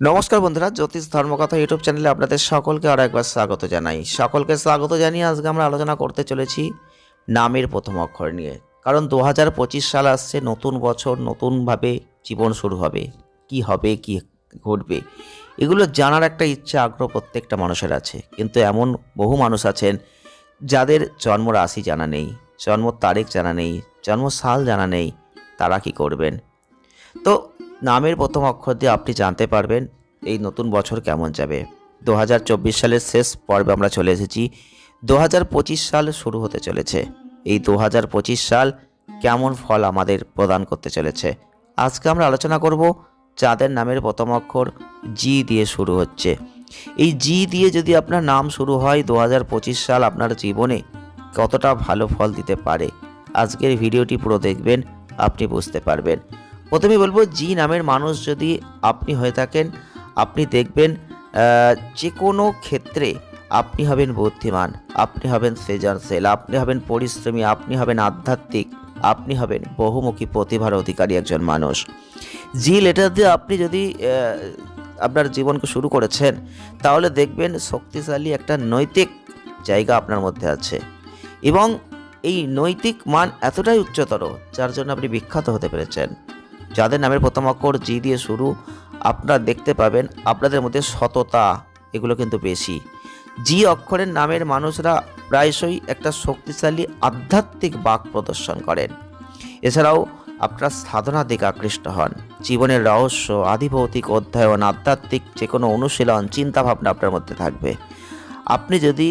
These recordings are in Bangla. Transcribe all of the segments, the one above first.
নমস্কার বন্ধুরা, জ্যোতিষ ধর্মকথা ইউটিউব চ্যানেলে আপনাদের সকলকে আর একবার স্বাগত জানাই। সকলকে স্বাগত জানিয়ে আজকে আমরা আলোচনা করতে চলেছি নামের প্রথম অক্ষর নিয়ে। কারণ দু হাজার পঁচিশ সাল আসছে, নতুন বছর, নতুনভাবে জীবন শুরু হবে। কি হবে, কি ঘটবে, এগুলো জানার একটা ইচ্ছা, আগ্রহ প্রত্যেকটা মানুষের আছে। কিন্তু এমন বহু মানুষ আছেন যাদের জন্ম রাশি জানা নেই, জন্ম তারিখ জানা নেই, জন্ম সাল জানা নেই, তারা কি করবেন? তো নামের প্রথম অক্ষর দিয়ে আপনি জানতে পারবেন এই নতুন বছর কেমন যাবে। দু হাজার চব্বিশ সালের শেষ পর্বে আমরা চলে এসেছি। দু হাজার পঁচিশ সাল শুরু হতে চলেছে। এই দু হাজার পঁচিশ সাল কেমন ফল আমাদের প্রদান করতে চলেছে। আজকে আমরা আলোচনা করব যাদের নামের প্রথম অক্ষর জি দিয়ে শুরু হচ্ছে। এই জি দিয়ে যদি আপনার নাম শুরু হয় দু হাজার পঁচিশ সাল আপনার জীবনে কতটা ভালো ফল দিতে পারে? আজকের ভিডিওটি পুরো দেখবেন, আপনি বুঝতে পারবেন। প্রথমে বলব, জি নামের মানুষ যদি আপনি হয়ে থাকেন, আপনি দেখবেন যে কোনো ক্ষেত্রে আপনি হবেন বুদ্ধিমান, আপনি হবেন সৃজনশীল, আপনি হবেন পরিশ্রমী, আপনি হবেন আধ্যাত্মিক, আপনি হবেন বহুমুখী, প্রতিভার অধিকারী একজন মানুষ। জি লেটার দিয়ে আপনি যদি আপনার জীবনকে শুরু করেছেন, তাহলে দেখবেন শক্তিশালী একটা নৈতিক জায়গা আপনার মধ্যে আছে। এবং এই নৈতিক মান এতটাই উচ্চতর, যার জন্য আপনি বিখ্যাত হতে পেরেছেন। যাদের নামের প্রথম অক্ষর জি দিয়ে শুরু, আপনারা দেখতে পাবেন আপনাদের মধ্যে সততা, এগুলো কিন্তু বেশি। জি অক্ষরের নামের মানুষরা প্রায়শই একটা শক্তিশালী আধ্যাত্মিক বাক প্রদর্শন করেন। এছাড়াও আপনার সাধনার দিকে আকৃষ্ট হন। জীবনের রহস্য, আধিভৌতিক অধ্যয়ন, আধ্যাত্মিক যে কোনো অনুশীলন, চিন্তাভাবনা আপনার মধ্যে থাকবে। আপনি যদি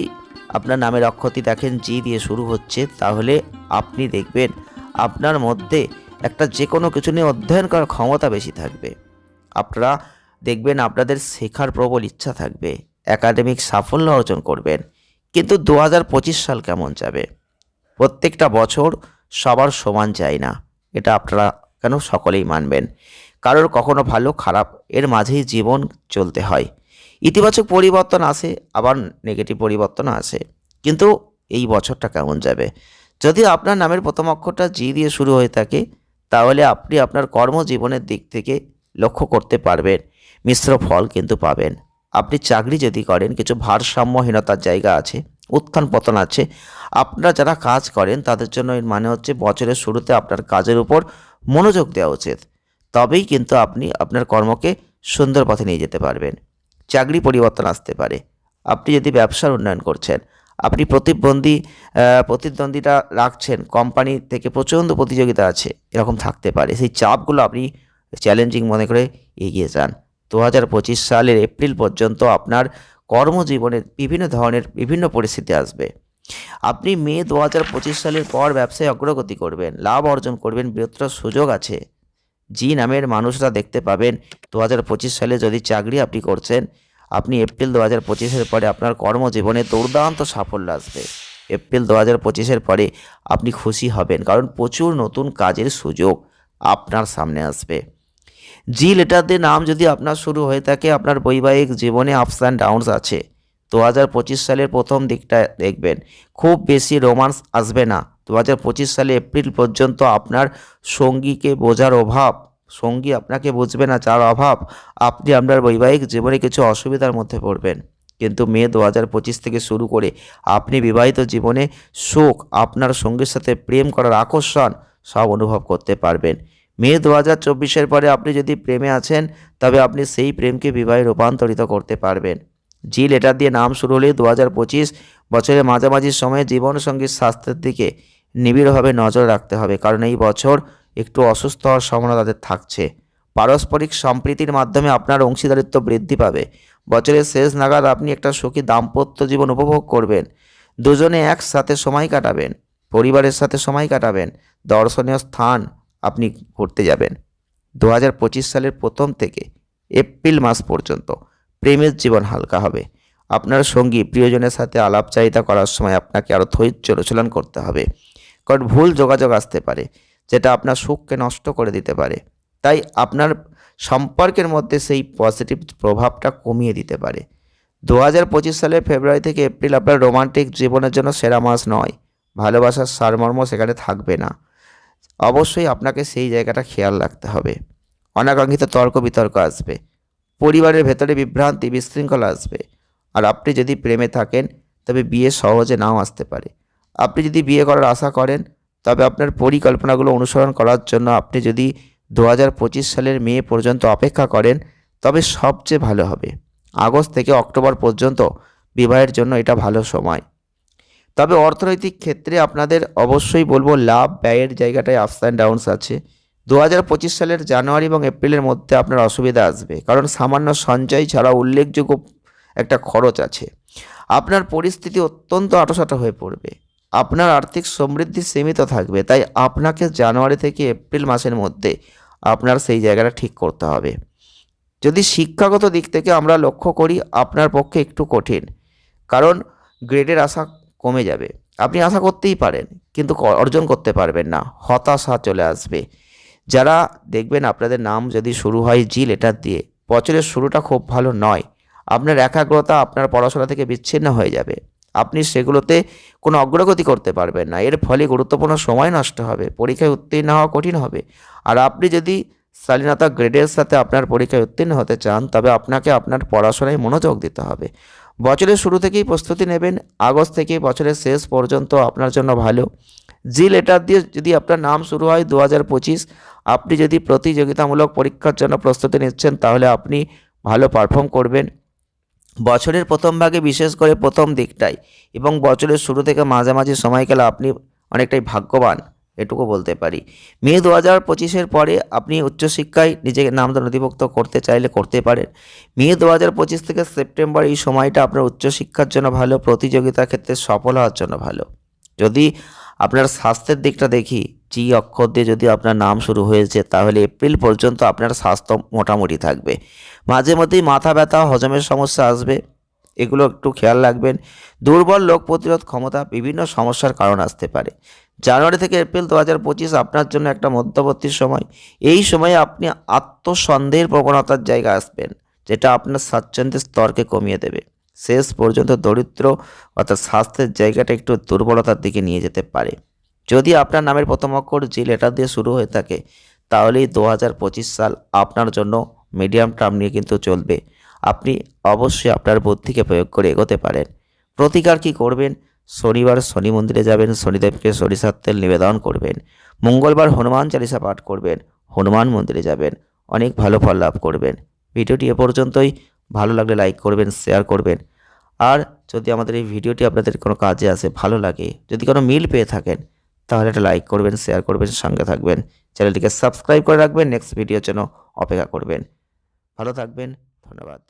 আপনার নামের অক্ষতি দেখেন, জি দিয়ে শুরু হচ্ছে, তাহলে আপনি দেখবেন আপনার মধ্যে একটা যে কোনো কিছু নিয়ে অধ্যয়ন করার ক্ষমতা বেশি থাকবে। আপনারা দেখবেন আপনাদের শেখার প্রবল ইচ্ছা থাকবে, একাডেমিক সাফল্য অর্জন করবেন। কিন্তু দু হাজার পঁচিশ সাল কেমন যাবে? প্রত্যেকটা বছর সবার সমান যায় না, এটা আপনারা কেন সকলেই মানবেন। কারোর কখনো ভালো, খারাপ, এর মাঝেই জীবন চলতে হয়। ইতিবাচক পরিবর্তন আসে, আবার নেগেটিভ পরিবর্তন আসে। কিন্তু এই বছরটা কেমন যাবে? যদি আপনার নামের প্রথম অক্ষরটা জি দিয়ে শুরু হয়ে থাকে তাহলে আপনি আপনার কর্মজীবনের দিক থেকে লক্ষ্য করতে পারবেন, মিশ্র ফল কিন্তু পাবেন। আপনি চাকরি যদি করেন, কিছু ভারসাম্যহীনতার জায়গা আছে, উত্থান পতন আছে, আপনারা যারা কাজ করেন, তাদের জন্য এর মানে হচ্ছে বছরের শুরুতে আপনার কাজের উপর মনোযোগ দেওয়া উচিত। তবেই কিন্তু আপনি আপনার কর্মকে সুন্দর পথে নিয়ে যেতে পারবেন। চাকরি পরিবর্তন আসতে পারে। আপনি যদি ব্যবসার উন্নয়ন করছেন আপনি প্রতিবন্ধী আহ, প্রতিদ্বন্দ্বিতা রাখছেন। কোম্পানি থেকে প্রচণ্ড প্রতিযোগিতা আছে। এরকম থাকতে পারে। সেই চাপগুলো আপনি চ্যালেঞ্জিং মনে করে এগিয়ে যান। দু হাজার পঁচিশ সালের এপ্রিল পর্যন্ত আপনার কর্মজীবনের বিভিন্ন ধরনের বিভিন্ন পরিস্থিতি আসবে। আপনি মে দু হাজার পঁচিশ সালের পর ব্যবসায় অগ্রগতি করবেন লাভ অর্জন করবেন বৃহত্তর সুযোগ আছে। জি নামের মানুষরা দেখতে পাবেন দু হাজার পঁচিশ সালে যদি চাকরি আপনি করছেন আপনি এপ্রিল দু হাজার পঁচিশের পরে আপনার কর্মজীবনে দুর্দান্ত সাফল্য আসবে। এপ্রিল দু হাজার পঁচিশের পরে আপনি খুশি হবেন কারণ প্রচুর নতুন কাজের সুযোগ আপনার সামনে আসবে। জি লেটার দিয়ে নাম যদি আপনার শুরু হয়ে থাকে, আপনার বৈবাহিক জীবনে আপস অ্যান্ড ডাউনস আছে। দু হাজার পঁচিশ সালের প্রথম দিকটা দেখবেন, খুব বেশি রোমান্স আসবে না। দু হাজার পঁচিশ সালে এপ্রিল পর্যন্ত আপনার সঙ্গীকে বোঝার অভাব সঙ্গী আপনাকে বুঝবে না, যার অভাব, আপনি আপনার বৈবাহিক জীবনে কিছু অসুবিধার মধ্যে পড়বেন। কিন্তু মে দু হাজার পঁচিশ থেকে শুরু করে আপনি বিবাহিত জীবনে সুখ, আপনার সঙ্গীর সাথে প্রেম করার আকর্ষণ সব অনুভব করতে পারবেন। মে দু হাজার চব্বিশের পরে আপনি যদি প্রেমে আছেন, তবে আপনি সেই প্রেমকে বিবাহে রূপান্তরিত করতে পারবেন। জি লেটার দিয়ে নাম শুরু হলে দু হাজার পঁচিশ বছরের মাঝামাঝি সময়ে জীবনসঙ্গীর স্বাস্থ্যের দিকে নিবিড়ভাবে নজর রাখতে হবে। কারণ এই বছর একটু অসুস্থ হওয়ার সম্ভাবনা তাদের থাকছে। পারস্পরিক সম্প্রীতির মাধ্যমে আপনার অংশীদারিত্ব বৃদ্ধি পাবে। বছরের শেষ নাগাদ আপনি একটা সুখী দাম্পত্য জীবন উপভোগ করবেন। দুজনে একসাথে সময় কাটাবেন। পরিবারের সাথে সময় কাটাবেন। দর্শনীয় স্থান আপনি ঘুরতে যাবেন। দু হাজার পঁচিশ সালের প্রথম থেকে এপ্রিল মাস পর্যন্ত প্রেমের জীবন হালকা হবে। আপনার সঙ্গী, প্রিয়জনের সাথে আলাপচারিতা করার সময় আপনাকে আরও ধৈর্য অনুশীলন করতে হবে। কারণ ভুল যোগাযোগ আসতে পারে। যেটা আপনার সুখকে নষ্ট করে দিতে পারে। তাই আপনার সম্পর্কের মধ্যে সেই পজিটিভ প্রভাবটা কমিয়ে দিতে পারে। দু হাজার পঁচিশ সালের ফেব্রুয়ারি থেকে এপ্রিল আপনার রোমান্টিক জীবনের জন্য সেরা মাস নয়। ভালোবাসার সারমর্ম সেখানে থাকবে না। অবশ্যই আপনাকে সেই জায়গাটা খেয়াল রাখতে হবে। অনাকাঙ্ক্ষিত তর্ক বিতর্ক আসবে। পরিবারের ভেতরে বিভ্রান্তি, বিশৃঙ্খলা আসবে। আর আপনি যদি প্রেমে থাকেন, তবে বিয়ে সহজে নাও আসতে পারে। আপনি যদি বিয়ে করার আশা করেন তবে আপনার পরিকল্পনাগুলো অনুসরণ করার জন্য আপনি যদি দু হাজার পঁচিশ সালের মে পর্যন্ত অপেক্ষা করেন, তবে সবচেয়ে ভালো হবে। আগস্ট থেকে অক্টোবর পর্যন্ত বিবাহের জন্য এটা ভালো সময়। তবে অর্থনৈতিক ক্ষেত্রে আপনাদের অবশ্যই বলব লাভ, ব্যয়ের জায়গাটায় আপস অ্যান্ড ডাউনস আছে। দু হাজার পঁচিশ সালের জানুয়ারি এবং এপ্রিলের মধ্যে আপনার অসুবিধা আসবে, কারণ সামান্য সঞ্চয় ছাড়া উল্লেখযোগ্য একটা খরচ আছে। আপনার পরিস্থিতি অত্যন্ত আটোসাটো হয়ে পড়বে। আপনার আর্থিক সমৃদ্ধি সীমিত থাকবে, তাই আপনাকে জানুয়ারি থেকে এপ্রিল মাসের মধ্যে আপনার সেই জায়গাটা ঠিক করতে হবে। যদি শিক্ষাগত দিক থেকে আমরা লক্ষ্য করি, আপনার পক্ষে একটু কঠিন, কারণ গ্রেডের আশা কমে যাবে। আপনি আশা করতেই পারেন, কিন্তু অর্জন করতে পারবেন না, হতাশা চলে আসবে। যারা দেখবেন আপনাদের নাম যদি শুরু হয় জি লেটার দিয়ে, বছরের শুরুটা খুব ভালো নয়, আপনার একাগ্রতা আপনার পড়াশোনা থেকে বিচ্ছিন্ন হয়ে যাবে। আপনি সেগুলোতে কোনো অগ্রগতি করতে পারবেন না। এর ফলে গুরুত্বপূর্ণ সময় নষ্ট হবে, পরীক্ষায় উত্তীর্ণ হওয়া কঠিন হবে। আর আপনি যদি শালীনতা গ্রেডের সাথে আপনার পরীক্ষায় উত্তীর্ণ হতে চান, তবে আপনাকে আপনার পড়াশোনায় মনোযোগ দিতে হবে। বছরের শুরু থেকেই প্রস্তুতি নেবেন। আগস্ট থেকে বছরের শেষ পর্যন্ত আপনার জন্য ভালো। জি লেটার দিয়ে যদি আপনার নাম শুরু হয় দু পঁচিশ, আপনি যদি প্রতিযোগিতামূলক পরীক্ষার জন্য প্রস্তুতি নিচ্ছেন, তাহলে আপনি ভালো পারফর্ম করবেন। বছরের প্রথম ভাগে, বিশেষ করে প্রথম দিকটাই এবং বছরের শুরু থেকে মাঝামাঝি সময়কালে আপনি অনেকটাই ভাগ্যবান, এটুকু বলতে পারি। মে দু হাজার পঁচিশের পরে আপনি উচ্চশিক্ষায় নিজেকে নাম নথিভুক্ত করতে চাইলে করতে পারেন। মে দু হাজার পঁচিশ থেকে সেপ্টেম্বর এই সময়টা আপনার উচ্চশিক্ষার জন্য ভালো, প্রতিযোগিতার ক্ষেত্রে সফল হওয়ার জন্য ভালো। যদি আপনার স্বাস্থ্যের দিকটা দেখি জি অক্ষর দিয়ে যদি আপনার নাম শুরু হয়েছে, তাহলে এপ্রিল পর্যন্ত আপনার স্বাস্থ্য মোটামুটি থাকবে। মাঝে মধ্যেই মাথা ব্যথা, হজমের সমস্যা আসবে। এগুলো একটু খেয়াল রাখবেন। দুর্বল রোগ প্রতিরোধ ক্ষমতা বিভিন্ন সমস্যার কারণ আসতে পারে। জানুয়ারি থেকে এপ্রিল দু হাজার পঁচিশ আপনার জন্য একটা মধ্যবর্তী সময়। এই সময়ে আপনি আত্মসন্দেহের প্রবণতার জায়গা আসবেন, যেটা আপনার স্বাচ্ছন্দ্যের স্তরকে কমিয়ে দেবে। শেষ পর্যন্ত দরিদ্র অর্থাৎ স্বাস্থ্যের জায়গাটা একটু দুর্বলতার দিকে নিয়ে যেতে পারে। যদি আপনার নামের প্রথম অক্ষর জি লেটার দিয়ে শুরু হয়ে থাকে, তাহলেই দু হাজার পঁচিশ সাল আপনার জন্য মিডিয়াম টার্ম নিয়ে কিন্তু চলবে। আপনি অবশ্যই আপনার বুদ্ধিকে প্রয়োগ করে এগোতে পারেন। প্রতিকার কি করবেন? শনিবার শনি মন্দিরে যাবেন, শনিদেবকে সরিষার তেল নিবেদন করবেন। মঙ্গলবার হনুমান চালিসা পাঠ করবেন, হনুমান মন্দিরে যাবেন, অনেক ভালো ফল লাভ করবেন। ভিডিওটি এ পর্যন্তই। ভালো লাগলে লাইক করবেন শেয়ার করবেন। আর যদি আমাদের এই ভিডিওটি আপনাদের কোনো কাজে আসে, ভালো লাগে, যদি কোনো মিল পেয়ে থাকেন, তাহলে একটা লাইক করবেন শেয়ার করবেন, সঙ্গে থাকবেন। চ্যানেলটিকে সাবস্ক্রাইব করে রাখবেন নেক্সট ভিডিওর জন্য অপেক্ষা করবেন। ভালো থাকবেন, ধন্যবাদ।